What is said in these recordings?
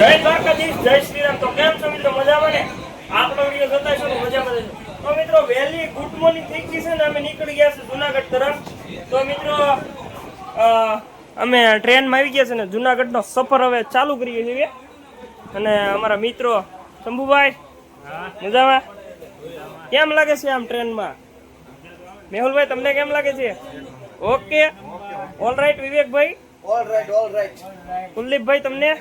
જય દ્વારકાધીશ જય શ્રી રામ તો કેમ છો મિત્રો? મજામાં ને? આપણો વીડિયો જોતા છો મજામાં રહેજો. તો મિત્રો વહેલી ગુડ મોર્નિંગ થઈ ગઈ છે ને અમે નીકળી ગયા છે જુનાગઢ તરફ. તો મિત્રો અમે ટ્રેનમાં આવી ગયા છે ને જુનાગઢનો સફર હવે ચાલુ કરીએ છીએ. અને અમારા મિત્રો શંભુભાઈ મજામાં? કેમ લાગે છે આમ ટ્રેનમાં? મેહુલભાઈ તમને કેમ લાગે છે? ઓકે. ઓલ રાઈટ વિવેકભાઈ? ઓલ રાઈટ ઓલ રાઈટ કુલદીપભાઈ તમને.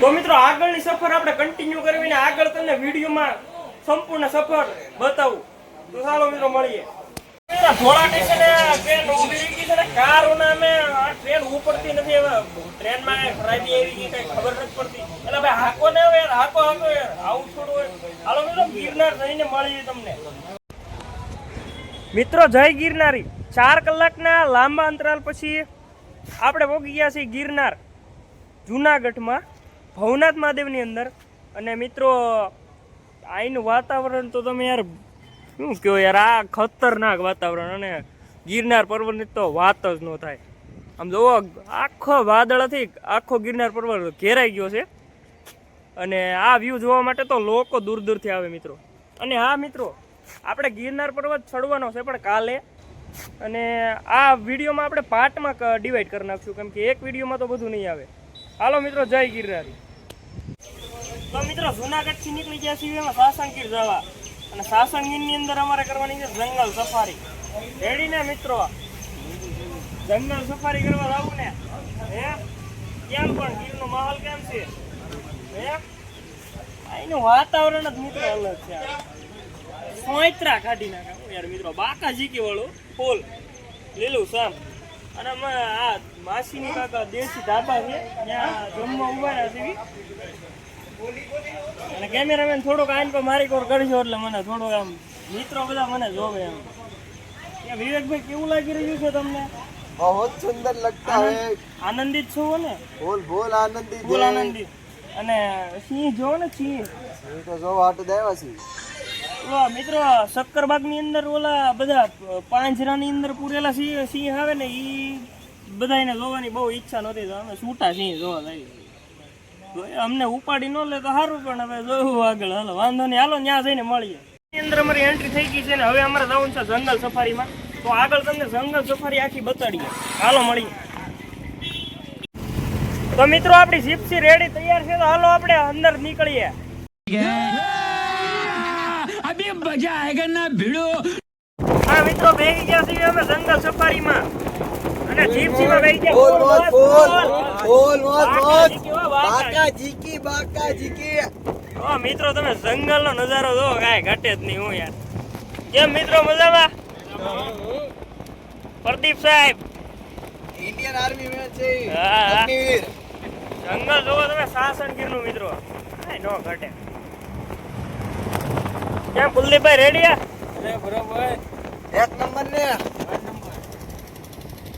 તો મિત્રો આગળની સફર આપણે કન્ટિન્યુ કરવી ને આગળ તમને વિડીયોમાં સંપૂર્ણ સફર બતાવું. તો ચાલો મિત્રો મળીએ. કારોના અમે ટ્રેન ઉપડતી નથી. હવે ટ્રેનમાં પડતી. એટલે ભાઈ હાકો ને હવે હાકો હાકો આવું હોય. હાલો મિત્રો, ગિરનાર જઈને મળીએ તમને. મિત્રો, જય ગિરનારી. ચાર કલાકના લાંબા અંતરાલ પછી આપણે પહોંચી ગયા છીએ ગિરનાર. જુનાગઢમાં ભવનાથ મહાદેવની અંદર. અને મિત્રો અહીંનું વાતાવરણ તો તમે યાર શું કહો યાર? આ ખતરનાક વાતાવરણ અને ગિરનાર પર્વતની તો વાત જ ન થાય. આમ જુઓ આખો વાદળથી આખો ગિરનાર પર્વત ઘેરાઈ ગયો છે. અને આ વ્યૂ જોવા માટે તો લોકો દૂર દૂરથી આવે મિત્રો. અને હા મિત્રો, આપણે ગિરનાર પર્વત ચડવાનો છે પણ કાલે. અને આ વિડીયોમાં આપણે પાર્ટમાં ડિવાઈડ કરી નાખશું. કેમ કે એક વિડીયોમાં તો બધું નહીં આવે. હાલો મિત્રો, જય ગિરનારી. તો મિત્રો, જુનાગઢથી નીકળી ગયા છીએ એમાં સાસણગીર જવા. અને સાસણગીરની અંદર અમારે કરવાની છે જંગલ સફારી. રેડી ને મિત્રો? જંગલ સફારી કરવા જવું ને? હે? કેમ પણ? ગીરનો માહોલ કેમ છે? હે? અહીંનું વાતાવરણ જ મિત્રો અલગ છે સોયત્રા કાઢી નાખે. યાર મિત્રો બાકા જીકી વાળું ફૂલ. લીલું, સામ. અને અમે આ માસીની કાકા દેશી ધાબા છે ત્યાં જમવા ઊભા રહ્યા છે અને કેમેરામેન થોડોક આઈન પર મારી કોર કરજો એટલે મને થોડોક આમ મિત્રો બધા મને જોવે એમ. વિવેકભાઈ કેવું લાગી રહ્યું છે તમને? બહુ સુંદર લગતા હે આનંદિત છો ને? બોલ બોલ આનંદિત બોલ આનંદિત. અને સિંહ જો ને સિંહ? તો જો હાટ દેવા સિંહ ઓલા મિત્રો, શક્કરબાગની અંદર ઓલા બધા પાંજરાની અંદર પૂરેલા સિંહ સિંહ આવે ને એ બધાને જોવાની બહુ ઈચ્છા નહોતી, તો અમે છૂટા સિંહ જોવા જઈએ અમને ઉપાડી ન લે તો સારું, પણ હવે જોયું આગળ. હાલો, વાંધો નહીં. હાલો ત્યાં જઈને મળીએ. એની અંદર અમારી એન્ટ્રી થઈ ગઈ છે ને, હવે અમારે જવું છે જંગલ સફારીમાં. તો આગળ તમને જંગલ સફારી આખી બતાડીએ. હાલો, મળીએ. તો મિત્રો, આપણી જીપસી રેડી તૈયાર છે તો હાલો, આપણે અંદર નીકળીએ. अभी मजा आएगा ना भिड़ो હા મિત્રો બેસી ગયા છીએ અમે જંગલ સફારીમાં અને જીપ્સીમાં બેસી ગયા बोल बोल बोल बोल बोल બાકા बोल જી કેવા બાકા बाका जी की बाका जी की ઓ મિત્રો તમે જંગલનો નજારો જો કાંઈ ઘટે જ નહીં હું યાર કેમ મિત્રો મજામાં પ્રદીપ સાહેબ इंडियन आर्मी में છે હા. અગ્નિવીર જંગલ જોવો તમે સાસણગીરનું મિત્રો કાંઈ નો ઘટે કેમ કુલદીપભાઈ રેડી એક નંબર ને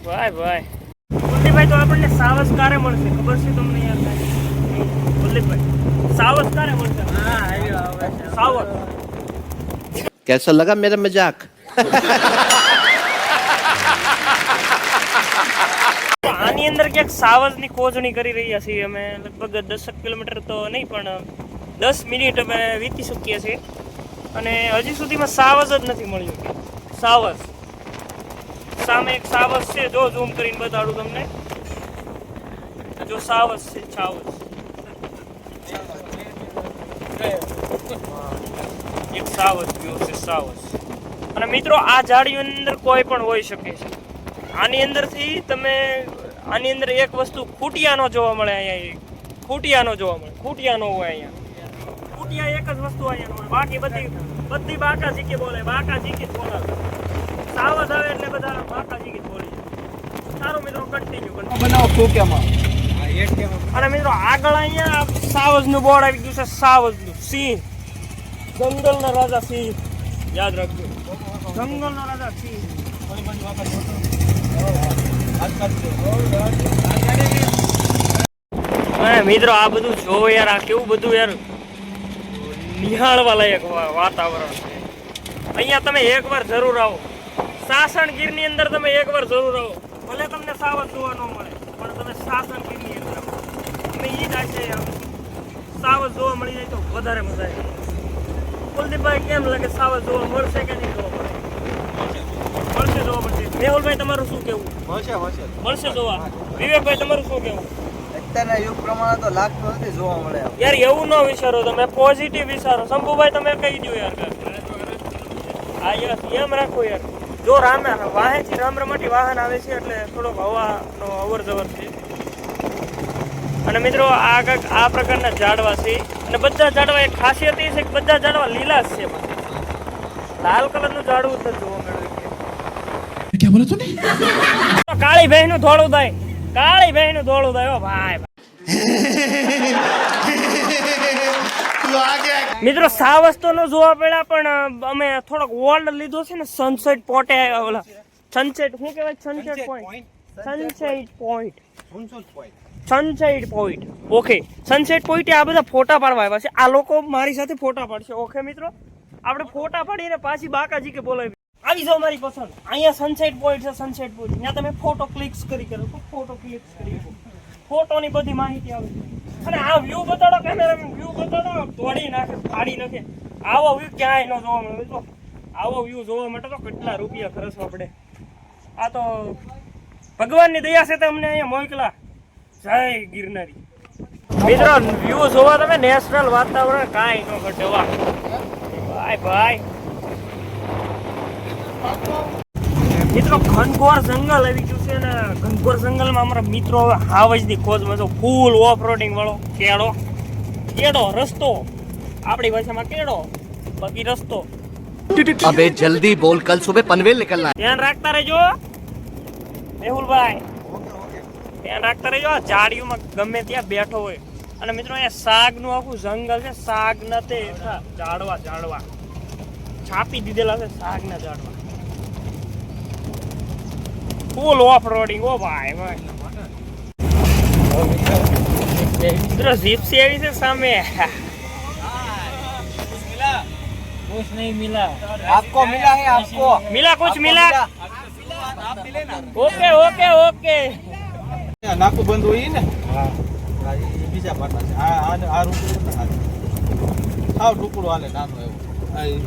ભાઈ ભાઈ કુલદીપભાઈ તો આપણને સાવસ કારે મળશે ખબર છે તમને યાર કાંઈ? કુલદીપભાઈ સાવસ કારે મળશે સાવસ कैसा लगा मेरा मजाक તો આની અંદર ક્યાંક સાવજની ખોજણી કરી રહ્યા છીએ અમે લગભગ દસક કિલોમીટર તો નહીં પણ દસ મિનિટ અમે વીતી શકીએ છીએ અને હજી સુધીમાં સાવજ જ નથી મળ્યું. સાવજ. સામે એક સાવજ છે. જો ઝૂમ કરીને બતાડું તમને. જો સાવજ છે છાવજ એક સાવજ ગયો છે, સાવજ. અને મિત્રો, આ ઝાડીઓની અંદર કોઈ પણ હોઈ શકે છે. આની અંદરથી તમે, આની અંદર એક વસ્તુ ખૂટિયાનો જોવા મળે અહીંયા ખૂટિયાનો જોવા મળે. ખૂટિયાનો હોય અહીંયા. ખૂટિયા એક જ વસ્તુ અહીંયા હોય. બાકી બધી બધી બાકા જીકી બોલે બાકા જીકી બોલે સાવજ આવે એટલે બધા બાકા જીકી બોલી સારું મિત્રો કન્ટિન્યુ બનાવો ખોક્યામાં અને મિત્રો આગળ અહીંયા સાવજનું બોર્ડ આવી ગયું છે સાવજનું. સિંહ. જંગલના રાજા સિંહ. યાદ રાખજો. જંગલના રાજા સિંહ. હા મિત્રો આ બધું જોવો યાર આ કેવું બધું યાર. નિહાળવા લાયક વાતાવરણ છે. અહીંયા તમે એકવાર જરૂર આવો. સાસણગીરની અંદર તમે એકવાર જરૂર આવો. ભલે તમને સાવજ જોવા ન મળે પણ તમે સાસણગીરની અંદર છે સાવજ જોવા મળી જાય તો વધારે મજા આવે. કુલદીપભાઈ કેમ લાગે સાવજ જોવા મળશે કે નહીં જોવા મળે? મળશે જોવા મળશે. મેહુલભાઈ તમારું શું કેવું મળશે મળશે. મળશે જોવા. વિવેકભાઈ તમારું શું કેવું અત્યારના યુગ પ્રમાણે તો લાગતો નથી જોવા મળે યાર એવું ન વિચારો તમે પોઝિટિવ વિચારો. શંભુભાઈ તમે કહી દો યાર હા યસ એમ રાખો યાર. જો રામ વાહેથી રામ રમાટી વાહન આવે છે એટલે થોડોક હવાનો અવર જવર છે. અને મિત્રો આ કંઈક આ પ્રકારના ઝાડવા છે. અને બધા ઝાડવા એક ખાસિયત એ છે કે બધા ઝાડવા લીલા છે લાલ કલરનું ઝાડવું છે જોવા મળ્યું કાળી બહેનું થોડું થાય. કાળી બહેનું થોડું થાય. ભાઈ મિત્રો સાવસ તો ન જોવા પડ્યા પણ અમે થોડોક વોલ્ડ લીધો છે ને સનસેટ પોટે ઓલા. સનસેટ શું કહેવાય? Sunset point sunset point sunset point okay sunset point આ બધા ફોટા પાડવા આવ્યા છે. આ લોકો મારી સાથે ફોટા પાડશે. ઓકે મિત્રો? આપણે ફોટા પાડીને પાછી બાકાજી કે બોલાવી. આવી જાઓ મારી પસંદ. અહીંયા સનસેટ પોઈન્ટ છે સનસેટ પોઈન્ટ ત્યાં તમે ફોટો ક્લિક્સ કરી કરો. ફોટો ક્લિક્સ કરી શકો. ફોટોની બધી માહિતી આવે અને આ વ્યૂ બતાડો કેમેરા વ્યૂ બતાડો, તોડી નાખે, ફાડી નાખે. આવો વ્યૂ ક્યાંય ન જોવા મળે. તો આવો વ્યૂ જોવા માટે તો કેટલા રૂપિયા ખર્ચવા પડે. આ તો ભગવાનની દયા છે તમને અહીંયા મોકલા. જય ગિરનારી. મિત્રો વ્યૂ જોવા તમે નેશનલ વાતાવરણ કાંઈ ન ઘટવા ભાઈ ભાઈ. મિત્રો, ઘનઘોર જંગલ આવી ગયું છે ને ઘનઘોર જંગલમાં અમારા મિત્રો હવે હાવજની ખોજમાં તો ફૂલ ઓફ રોડિંગ વાળો કેળો. કેળો રસ્તો. આપણી ભાષામાં કેળો. બાકી રસ્તો. અબે જલ્દી બોલ કલ સુબહ પનવેલ નીકળના. ધ્યાન રાખતા રહેજો. મેહુલભાઈ ધ્યાન રાખતા રહેજો. ઝાડીઓમાં ગમે ત્યાં બેઠો હોય. અને મિત્રો અહીંયા શાકનું આખું જંગલ છે. શાકના તે ઝાડવા ઝાડવા. છાપી દીધેલા છે શાકના ઝાડવા. ફૂલ ઓફ રોડિંગ ઓ ભાઈ ભાઈ મિત્રો જીપ્સી આવી છે સામે कुछ नहीं मिला આપકો મિલા હે આપકો मिला कुछ मिला ओके ओके ओके નાકું બંધ હોય ઈ ને હા એ બીજા પાટા છે આ આ આ રૂકડું ને આ સાવ ટુકડું હાલે નાનું એવું આ ઈ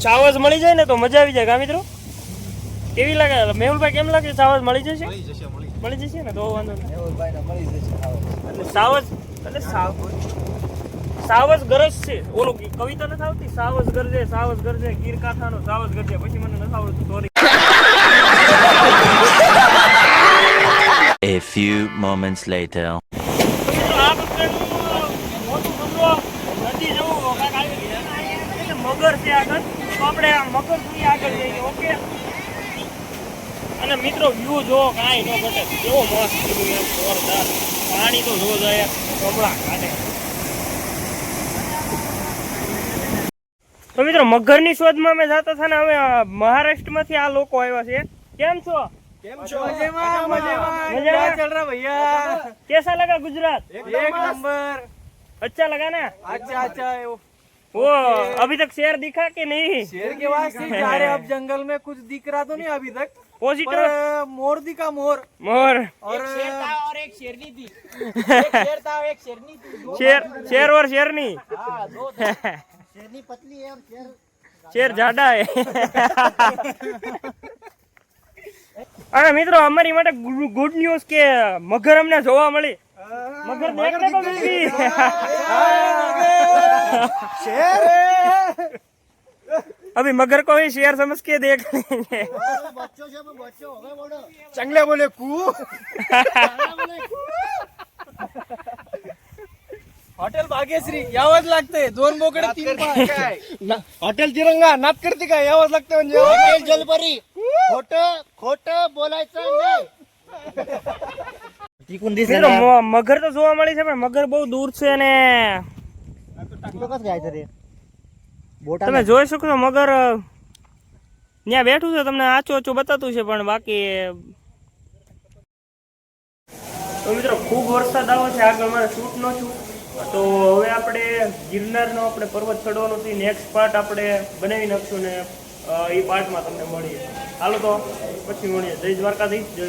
ચાવજ મળી જાય ને તો મજા આવી જાય કા મિત્રો કેવી લાગે મેહુલભાઈ કેમ લાગે? સાવજ મળી જશે? મળી જશે મળી મળી જશે ને? તો વાંધો નહીં. મળી જશે આવો. એટલે સાવજ એટલે સાવ સાવજ ગરજ છે. ઓલું કવિતા નથી આવતી? સાવજ ગરજે સાવજ ગરજે ગીર કાંઠાનો સાવજ ગરજે. પછી મને નથી આવડતું sorry A few moments later. મગર છે આગળ. આપણે આ મગર સુધી આગળ જઈએ ઓકે? અને મિત્રો વ્યૂ જો કાંઈ ન ઘટે કેવો મસ્ત વ્યૂ એમ જોરદાર પાણી તો જો જાય કમળા કાઢે તો મિત્રો મગરની શોધમાં અમે જતા હતા ને હવે અ, મહારાષ્ટ્રમાંથી આ લોકો આવ્યા છે કેમ છો કેમ છો મજામાં મજામાં મજામાં? क्या चल रहा भैया कैसा लगा गुजरात एक नंबर अच्छा लगा ना अच्छा अच्छा वो वो अभी तक शेर दिखा कि नहीं शेर के वास्ते ही जा रहे हैं अब जंगल में कुछ दिख रहा तो नहीं अभी तक पॉजिटिव पर मोर दिखा मोर मोर और शेर शेर और शेरनी शेर જાડા હે અને મિત્રો અમારી માટે ગુડ ન્યૂઝ કે મગર અમને જોવા મળી મગર દેખને કો મિલ ગઈ अभी मगर को ही शेर समझ के देख लेंगे चांगले बोले कू हॉटेल भाग्यश्री यावंच लागते दोन बोकडे तीन पाय हॉटेल तिरंगा नात करते का यावंच लागतं म्हणजे हॉटेल जलपरी खोट खोट बोलायचं नाही મિત્રો મ- મગર તો જોવા મળી છે પણ મગર બહુ દૂર છે અને તમે જોઈ શકો છો મગર ત્યાં બેઠું છે તમને આચું આચું બતાતું છે પણ બાકી તો મિત્રો ખૂબ વરસાદ આવે છે આગળ મારે શૂટ ન છું તો હવે આપણે ગિરનારનો આપણે પર્વત ચડવાનો છે નેક્સ્ટ પાર્ટ આપણે બનાવી નાખશું ને એ પાર્ટમાં તમને મળીએ. હાલો તો પછી મળીએ. જય દ્વારકાધીશ જય.